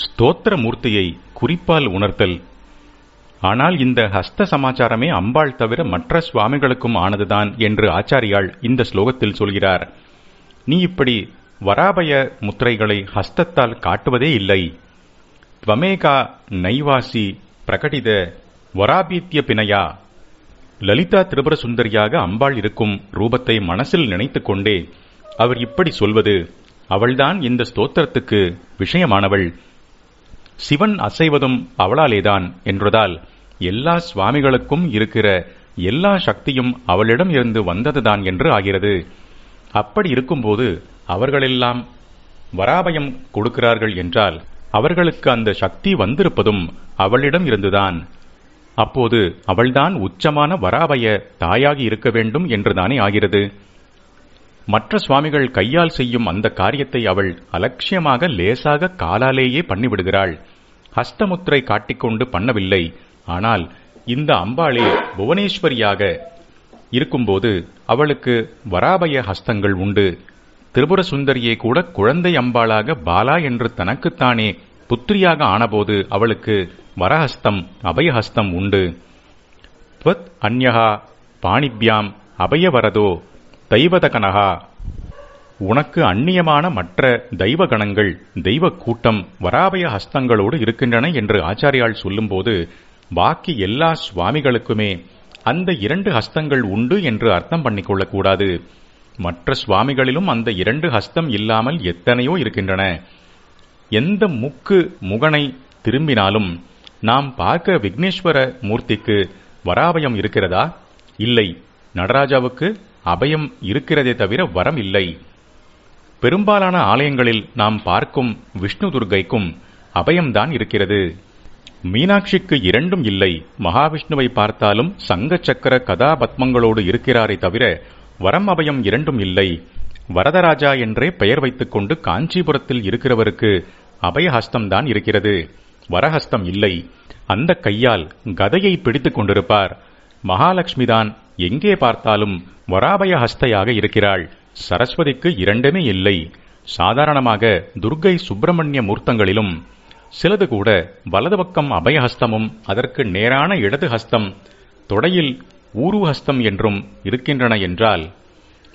ஸ்தோத்திர மூர்த்தியை குறிப்பால் உணர்த்தல். ஆனால் இந்த ஹஸ்த சமாச்சாரமே அம்பாள் தவிர மற்ற சுவாமிகளுக்கும் ஆனதுதான் என்று ஆச்சாரியாள் இந்த ஸ்லோகத்தில் சொல்கிறார். நீ இப்படி வராபய முத்திரைகளை ஹஸ்தத்தால் காட்டுவதே இல்லை. துவமேகா நைவாசி பிரகடித வராபீத்திய பிணையா. லலிதா திரிபுர சுந்தரியாக அம்பாள் இருக்கும் ரூபத்தை மனசில் நினைத்துக் கொண்டே அவர் இப்படி சொல்வது அவள்தான் இந்த ஸ்தோத்திரத்துக்கு விஷயமானவள். சிவன் அசைவதும் அவளாலேதான் என்றதால் எல்லா சுவாமிகளுக்கும் இருக்கிற எல்லா சக்தியும் அவளிடம் இருந்து வந்ததுதான் என்று ஆகிறது. அப்படி இருக்கும்போது அவர்களெல்லாம் வராபயம் கொடுக்கிறார்கள் என்றால் அவர்களுக்கு அந்த சக்தி வந்திருப்பதும் அவளிடம் இருந்துதான். அப்போது அவள்தான் உச்சமான வராபய தாயாகி இருக்க வேண்டும் என்றுதானே ஆகிறது. மற்ற சுவாமிகள் கையால் செய்யும் அந்த காரியத்தை அவள் அலட்சியமாக லேசாக காலாலேயே பண்ணிவிடுகிறாள். ஹஸ்தமுத்திரை காட்டிக்கொண்டு பண்ணவில்லை. ஆனால் இந்த அம்பாளே புவனேஸ்வரியாக இருக்கும்போது அவளுக்கு வராபய ஹஸ்தங்கள் உண்டு. திரிபுர சுந்தரியே கூட குழந்தை அம்பாளாக பாலா என்று தனக்குத்தானே புத்திரியாக ஆனபோது அவளுக்கு வரஹஸ்தம் அபயஹஸ்தம் உண்டு. துவத் அந்யகா பாணிப்யாம் அபயவரதோ தெய்வதகனகா உனக்கு அந்நியமான மற்ற தெய்வ கணங்கள் தெய்வ கூட்டம் வராபய ஹஸ்தங்களோடு இருக்கின்றன என்று ஆச்சாரியால் சொல்லும்போது பாக்கி எல்லா சுவாமிகளுக்குமே அந்த இரண்டு ஹஸ்தங்கள் உண்டு என்று அர்த்தம் பண்ணிக்கொள்ளக்கூடாது. மற்ற சுவாமிகளிலும் அந்த இரண்டு ஹஸ்தம் இல்லாமல் எத்தனையோ இருக்கின்றன. எந்த முக்கு முகனை திரும்பினாலும் நாம் பார்க்க விக்னேஸ்வர மூர்த்திக்கு வராபயம் இருக்கிறதா? இல்லை. நடராஜாவுக்கு அபயம் இருக்கிறதே தவிர வரம் இல்லை. பெரும்பாலான ஆலயங்களில் நாம் பார்க்கும் விஷ்ணு துர்கைக்கும் அபயம்தான் இருக்கிறது. மீனாட்சிக்கு இரண்டும் இல்லை. மகாவிஷ்ணுவை பார்த்தாலும் சங்க சக்கர கதாபத்மங்களோடு இருக்கிறாரே தவிர வரம் அபயம் இரண்டும் இல்லை. வரதராஜா என்றே பெயர் வைத்துக்கொண்டு காஞ்சிபுரத்தில் இருக்கிறவருக்கு அபயஹஸ்தம்தான் இருக்கிறது. வரஹஸ்தம் இல்லை. அந்த கையால் கதையை பிடித்துக் கொண்டிருப்பார். மகாலட்சுமிதான் எங்கே பார்த்தாலும் வராபய ஹஸ்தையாக இருக்கிறாள். சரஸ்வதிக்கு இரண்டுமே இல்லை. சாதாரணமாக துர்கை சுப்பிரமணிய மூர்த்தங்களிலும் சிலது கூட வலது பக்கம் அபயஹஸ்தமும் அதற்கு நேரான இடது ஹஸ்தம் தொடையில் ஊருஹஸ்தம் என்றும் இருக்கின்றன என்றால்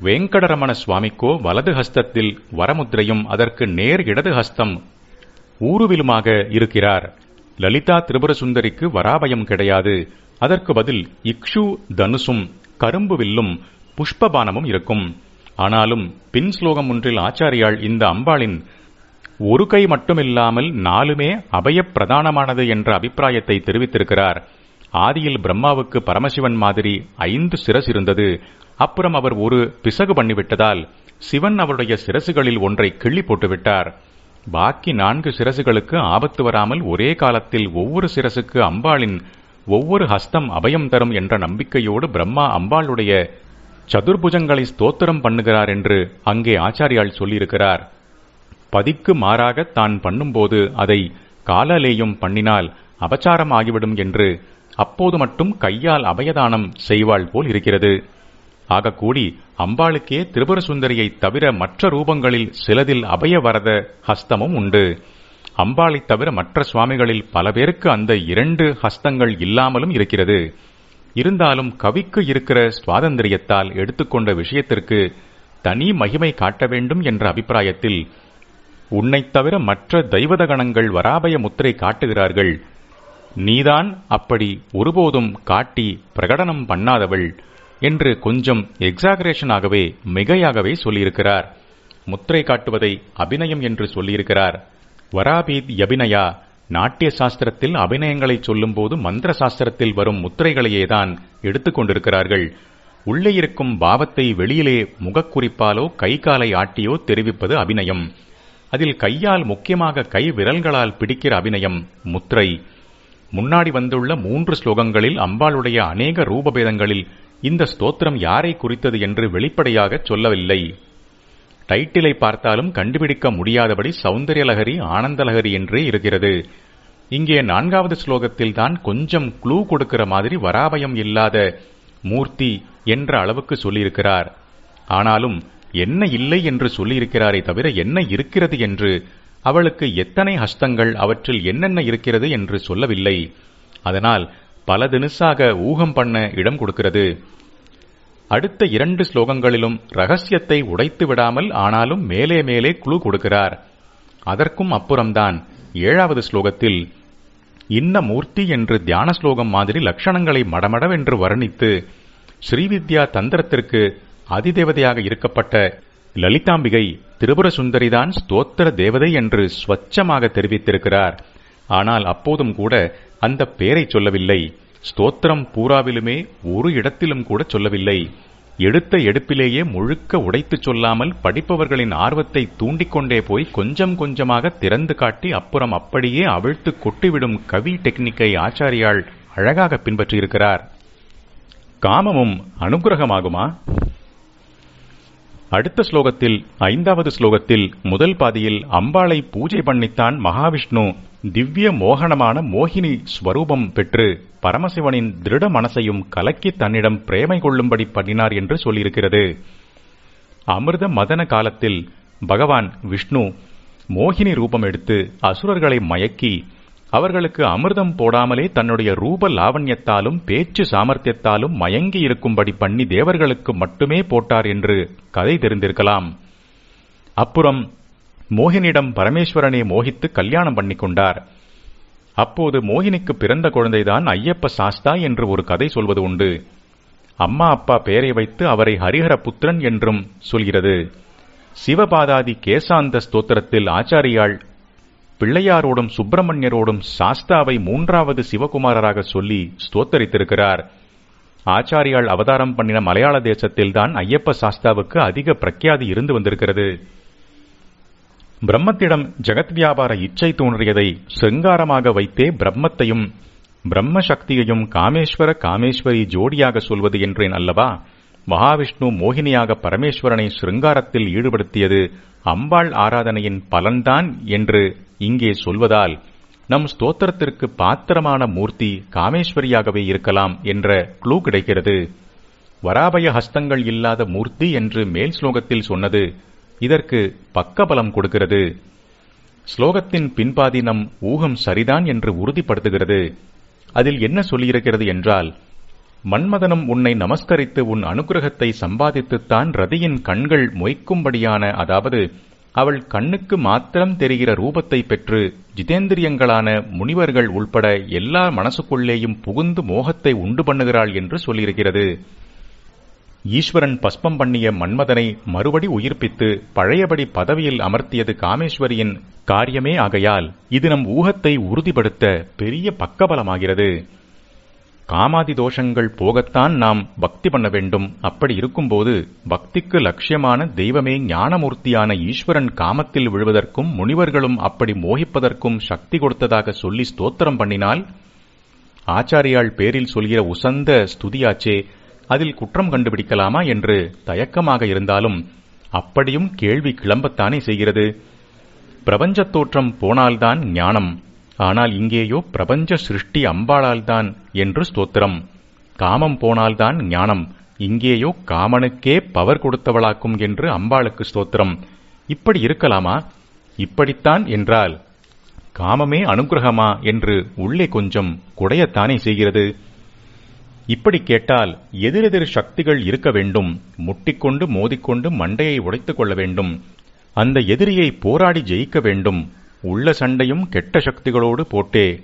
வேங்கடரமண சுவாமிக்கோ வலது ஹஸ்தத்தில் வரமுத்திரையும் அதற்கு நேர் இடது ஹஸ்தம் ஊருவிலுமாக இருக்கிறார். லலிதா திரிபுர சுந்தரிக்கு வராபயம் கிடையாது. அதற்கு பதில் இக்ஷு தனுசும் கரும்பு வில்லும் புஷ்பபானமும் இருக்கும். ஆனாலும் பின் ஸ்லோகம் ஒன்றில் ஆச்சாரியால் இந்த அம்பாளின் ஒரு கை மட்டுமில்லாமல் நாலுமே அபயப் பிரதானமானது என்ற அபிப்பிராயத்தை தெரிவித்திருக்கிறார். ஆதியில் பிரம்மாவுக்கு பரமசிவன் மாதிரி ஐந்து சிரஸ் இருந்தது. அப்புறம் அவர் ஒரு பிசகு பண்ணிவிட்டதால் சிவன் அவருடைய சிரசுகளில் ஒன்றை கிள்ளி போட்டுவிட்டார். பாக்கி நான்கு சிரசுகளுக்கு ஆபத்து வராமல் ஒரே காலத்தில் ஒவ்வொரு சிரசுக்கு அம்பாளின் ஒவ்வொரு ஹஸ்தம் அபயம் தரும் என்ற நம்பிக்கையோடு பிரம்மா அம்பாளுடைய சதுர்புஜங்களை ஸ்தோத்திரம் பண்ணுகிறார் என்று அங்கே ஆச்சாரியால் சொல்லியிருக்கிறார். பதிக்கு மாறாக தான் பண்ணும்போது அதை காலாலேயும் பண்ணினால் அபச்சாரம் ஆகிவிடும் என்று அப்போது மட்டும் கையால் அபயதானம் செய்வாள் போல் இருக்கிறது. ஆகக்கூடி அம்பாளுக்கே திரிபுர சுந்தரியை தவிர மற்ற ரூபங்களில் சிலதில் அபயவரத ஹஸ்தமும் உண்டு. அம்பாளைத் தவிர மற்ற சுவாமிகளில் பல பேருக்கு அந்த இரண்டு ஹஸ்தங்கள் இல்லாமலும் இருக்கிறது. இருந்தாலும் கவிக்கு இருக்கிற சுவாதந்திரியத்தால் எடுத்துக்கொண்ட விஷயத்திற்கு தனி மகிமை காட்ட வேண்டும் என்ற அபிப்பிராயத்தில் உன்னைத் தவிர மற்ற தெய்வத கணங்கள் வராபய முத்திரை காட்டுகிறார்கள். நீதான் அப்படி ஒருபோதும் காட்டி பிரகடனம் பண்ணாதவள் என்று கொஞ்சம் எக்ஸாகரேஷனாகவே மிகையாகவே சொல்லியிருக்கிறார். முத்திரை காட்டுவதை அபிநயம் என்று சொல்லியிருக்கிறார். வராபீத் யபினயா நாட்டிய சாஸ்திரத்தில் அபிநயங்களை சொல்லும்போது மந்திர சாஸ்திரத்தில் வரும் முத்திரைகளையேதான் எடுத்துக்கொண்டிருக்கிறார்கள் உள்ளே இருக்கும் பாவத்தை வெளியிலே முகக்குறிப்பாலோ கை காலை ஆட்டியோ தெரிவிப்பது அபிநயம். அதில் கையால் முக்கியமாக கை விரல்களால் பிடிக்கிற அபிநயம் முத்திரை. முன்னாடி வந்துள்ள மூன்று ஸ்லோகங்களில் அம்பாளுடைய அநேக ரூபபேதங்களில் இந்த ஸ்தோத்திரம் யாரை குறித்தது என்று வெளிப்படையாக சொல்லவில்லை. டைட்டிலை பார்த்தாலும் கண்டுபிடிக்க முடியாதபடி சௌந்தரியலகரி ஆனந்தலகரி என்றே இருக்கிறது. இங்கே நான்காவது ஸ்லோகத்தில் தான் கொஞ்சம் க்ளூ கொடுக்கிற மாதிரி வராபயம் இல்லாத மூர்த்தி என்ற அளவுக்கு சொல்லியிருக்கிறார். ஆனாலும் என்ன இல்லை என்று சொல்லியிருக்கிறாரே தவிர என்ன இருக்கிறது என்று அவளுக்கு எத்தனை ஹஸ்தங்கள் அவற்றில் என்னென்ன இருக்கிறது என்று சொல்லவில்லை. அதனால் பல தினுசாக ஊகம் பண்ண இடம் கொடுக்கிறது. அடுத்த இரண்டு ஸ்லோகங்களிலும் ரகசியத்தை உடைத்து விடாமல் ஆனாலும் மேலே மேலே குழு கொடுக்கிறார். அதற்கும் அப்புறம்தான் ஏழாவது ஸ்லோகத்தில் இன்ன மூர்த்தி என்று தியான ஸ்லோகம் மாதிரி லட்சணங்களை மடமடவென்று வர்ணித்து ஸ்ரீவித்யா தந்திரத்திற்கு அதிதேவதையாக இருக்கப்பட்ட லலிதாம்பிகை திரிபுர சுந்தரிதான் ஸ்தோத்திர தேவதை என்று ஸ்வச்சமாக தெரிவித்திருக்கிறார். ஆனால் அப்போதும் கூட அந்த பெயரை சொல்லவில்லை. ஸ்தோத்திரம் பூராவிலுமே ஒரு இடத்திலும் கூட சொல்லவில்லை. எடுத்த எடுப்பிலேயே முழுக்க உடைத்துச் சொல்லாமல் படிப்பவர்களின் ஆர்வத்தை தூண்டிக்கொண்டே போய் கொஞ்சம் கொஞ்சமாக திறந்து காட்டி அப்புறம் அப்படியே அவிழ்த்து கொட்டிவிடும் கவி டெக்னிக்கை ஆச்சாரியால் அழகாக பின்பற்றியிருக்கிறார். காமமும் அனுகிரகமாகுமா? அடுத்த ஸ்லோகத்தில் ஐந்தாவது ஸ்லோகத்தில் முதல் பாதியில் அம்பாளை பூஜை பண்ணித்தான் மகாவிஷ்ணு திவ்ய மோகனமான மோகினி ஸ்வரூபம் பெற்று பரமசிவனின் திருட மனசையும் கலக்கி தன்னிடம் பிரேமை கொள்ளும்படி பண்ணினார் என்று சொல்லியிருக்கிறது. அமிர்த மதன காலத்தில் பகவான் விஷ்ணு மோகினி ரூபம் எடுத்து அசுரர்களை மயக்கி அவர்களுக்கு அமிர்தம் போடாமலே தன்னுடைய ரூப லாவண்யத்தாலும் பேச்சு சாமர்த்தியத்தாலும் மயங்கி இருக்கும்படி பண்ணி தேவர்களுக்கு மட்டுமே போட்டார் என்று கதை தெரிந்திருக்கலாம். அப்புறம் மோகினிடம் பரமேஸ்வரனை மோகித்து கல்யாணம் பண்ணி கொண்டார். அப்போது மோகினிக்கு பிறந்த குழந்தைதான் ஐயப்ப சாஸ்தா என்று ஒரு கதை சொல்வது உண்டு. அம்மா அப்பா பெயரை வைத்து அவரை ஹரிஹர புத்திரன் என்றும் சொல்கிறது. சிவபாதாதி கேசாந்த ஸ்தோத்திரத்தில் ஆச்சாரியாள் பிள்ளையாரோடும் சுப்பிரமணியரோடும் சாஸ்தாவை மூன்றாவது சிவகுமாரராக சொல்லி ஸ்தோத்தரித்திருக்கிறார். ஆச்சாரியால் அவதாரம் பண்ணின மலையாள தேசத்தில்தான் ஐயப்ப சாஸ்தாவுக்கு அதிக பிரக்யாதி இருந்து வந்திருக்கிறது. பிரம்மத்திடம் ஜெகத் வியாபார இச்சை தோன்றியதை சிருங்காரமாக வைத்தே பிரம்மத்தையும் பிரம்ம சக்தியையும் காமேஸ்வர காமேஸ்வரி ஜோடியாக சொல்வது என்றேன் அல்லவா? மகாவிஷ்ணு மோகினியாக பரமேஸ்வரனை சிருங்காரத்தில் ஈடுபடுத்தியது அம்பாள் ஆராதனையின் பலன்தான் என்று இங்கே சொல்வதால் நம் ஸ்தோத்திரத்திற்கு பாத்திரமான மூர்த்தி காமேஸ்வரியாகவே இருக்கலாம் என்ற க்ளூ கிடைக்கிறது. வராபய ஹஸ்தங்கள் இல்லாத மூர்த்தி என்று மேல் ஸ்லோகத்தில் சொன்னது இதற்கு பக்கபலம் கொடுக்கிறது. ஸ்லோகத்தின் பின்பாதி நம் ஊகம் சரிதான் என்று உறுதிப்படுத்துகிறது. அதில் என்ன சொல்லியிருக்கிறது என்றால் மன்மதனம் உன்னை நமஸ்கரித்து உன் அனுகிரகத்தை சம்பாதித்துத்தான் ரதியின் கண்கள் மொய்க்கும்படியான அதாவது அவள் கண்ணுக்கு மாத்திரம் தெரிகிற ரூபத்தை பெற்று ஜிதேந்திரியங்களான முனிவர்கள் உள்பட எல்லா மனசுக்குள்ளேயும் புகுந்து மோகத்தை உண்டு பண்ணுகிறாள் என்று சொல்லியிருக்கிறது. ஈஸ்வரன் பஸ்பம் பண்ணிய மன்மதனை மறுபடி உயிர்ப்பித்து பழையபடி பதவியில் அமர்த்தியது காமேஸ்வரியின் காரியமே ஆகையால் இது நம் ஊகத்தை உறுதிப்படுத்த பெரிய பக்கபலமாகிறது. காமாதி தோஷங்கள் போகத்தான் நாம் பக்தி பண்ண வேண்டும். அப்படி இருக்கும்போது பக்திக்கு லட்சியமான தெய்வமே ஞானமூர்த்தியான ஈஸ்வரன் காமத்தில் விழுவதற்கும் முனிவர்களும் அப்படி மோகிப்பதற்கும் சக்தி கொடுத்ததாக சொல்லி ஸ்தோத்திரம் பண்ணினால் ஆச்சாரியால் பேரில் சொல்கிற உசந்த ஸ்துதியாச்சே அதில் குற்றம் கண்டுபிடிக்கலாமா என்று தயக்கமாக இருந்தாலும் அப்படியும் கேள்வி கிளம்பத்தானே செய்கிறது. பிரபஞ்சத் தோற்றம் போனால்தான் ஞானம். ஆனால் இங்கேயோ பிரபஞ்ச சிருஷ்டி அம்பாளால்தான் என்று ஸ்தோத்திரம். காமம் போனால்தான் ஞானம். இங்கேயோ காமனுக்கே பவர் கொடுத்தவளாக்கும் என்று அம்பாளுக்கு ஸ்தோத்திரம். இப்படி இருக்கலாமா? இப்படித்தான் என்றால் காமமே அனுகிரகமா என்று உள்ளே கொஞ்சம் குடையத்தானே செய்கிறது. இப்படி கேட்டால் எதிரெதிர் சக்திகள் இருக்க வேண்டும். முட்டிக்கொண்டு மோதிக்கொண்டு மண்டையை உடைத்துக் கொள்ள வேண்டும். அந்த எதிரியை போராடி ஜெயிக்க வேண்டும். உள்ள சண்டையும் கெட்ட சக்திகளோடு போட்டே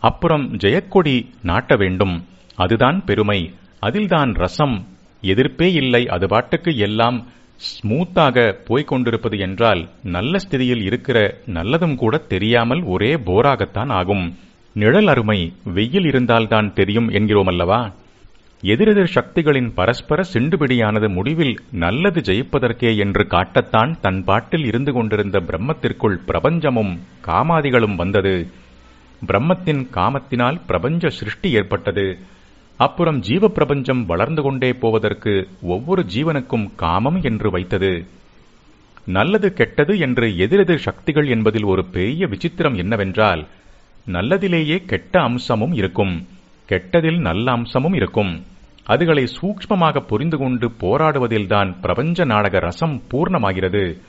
அப்புறம் ஜெயக்கொடி நாட்ட வேண்டும். அதுதான் பெருமை. அதில்தான் ரசம். எதிர்ப்பே இல்லை. அது பாட்டுக்கு எல்லாம் ஸ்மூத்தாக போய்க் கொண்டிருப்பது என்றால் நல்ல ஸ்திதியில் இருக்கிற நல்லதும் கூட தெரியாமல் ஒரே போராகத்தான் ஆகும். நிழல் அருமை. வெயில் இருந்தால்தான் தெரியும் என்கிறோம் அல்லவா எதிரெதிர் சக்திகளின் பரஸ்பர சிண்டுபிடியானது முடிவில் நல்லது ஜெயிப்பதற்கே என்று காட்டத்தான் தன் பாட்டில் இருந்து கொண்டிருந்த பிரம்மத்திற்குள் பிரபஞ்சமும் காமாதிகளும் வந்தது. பிரம்மத்தின் காமத்தினால் பிரபஞ்ச சிருஷ்டி ஏற்பட்டது. அப்புறம் ஜீவ பிரபஞ்சம் வளர்ந்து கொண்டே போவதற்கு ஒவ்வொரு ஜீவனுக்கும் காமம் என்று வைத்தது. நல்லது கெட்டது என்று எதிரெதிர் சக்திகள் என்பதில் ஒரு பெரிய விசித்திரம் என்னவென்றால் நல்லதிலேயே கெட்ட அம்சமும் இருக்கும். கெட்டதில் நல்ல அம்சமும் இருக்கும். அதுகளை சூக்ஷ்மமாக புரிந்து கொண்டு போராடுவதில்தான் பிரபஞ்ச நாடக ரசம் பூர்ணமாகிறது.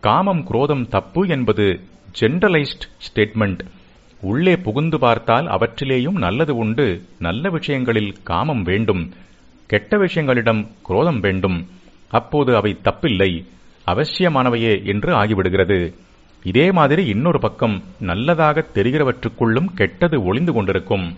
காமம் குரோதம் தப்பு என்பது ஜென்ரலைஸ்ட் ஸ்டேட்மெண்ட் உள்ளே புகுந்து பார்த்தால் அவற்றிலேயும் நல்லது உண்டு. நல்ல விஷயங்களில் காமம் வேண்டும். கெட்ட விஷயங்களிடம் குரோதம் வேண்டும். அப்போது அவை தப்பில்லை. அவசியமானவையே என்று ஆகிவிடுகிறது. இதே மாதிரி இன்னொரு பக்கம் நல்லதாக தெரிகிறவற்றுக்குள்ளும் கெட்டது ஒளிந்து கொண்டிருக்கும்.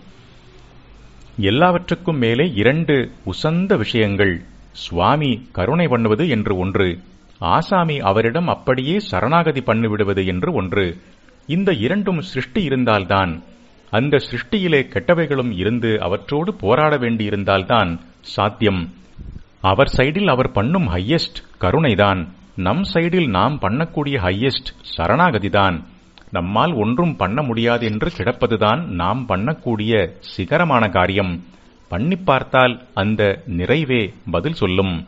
எல்லாவற்றுக்கும் மேலே இரண்டு உசந்த விஷயங்கள். சுவாமி கருணை பண்ணுவது என்று ஒன்று ஆசாமி அவரிடம் அப்படியே சரணாகதி பண்ணிவிடுவது என்று ஒன்று. இந்த இரண்டும் சிருஷ்டி இருந்தால்தான் அந்த சிருஷ்டியிலே கெட்டவைகளும் இருந்து அவற்றோடு போராட வேண்டியிருந்தால்தான் சாத்தியம். அவர் சைடில் அவர் பண்ணும் ஹையஸ்ட் கருணைதான். நம் சைடில் நாம் பண்ணக்கூடிய ஹையஸ்ட் சரணாகதிதான். நம்மால் ஒன்றும் பண்ண முடியாது என்று கிடப்பதுதான் நாம் பண்ணக்கூடிய சிகரமான காரியம். பண்ணிப் பார்த்தால் அந்த நிறைவே பதில் சொல்லும்.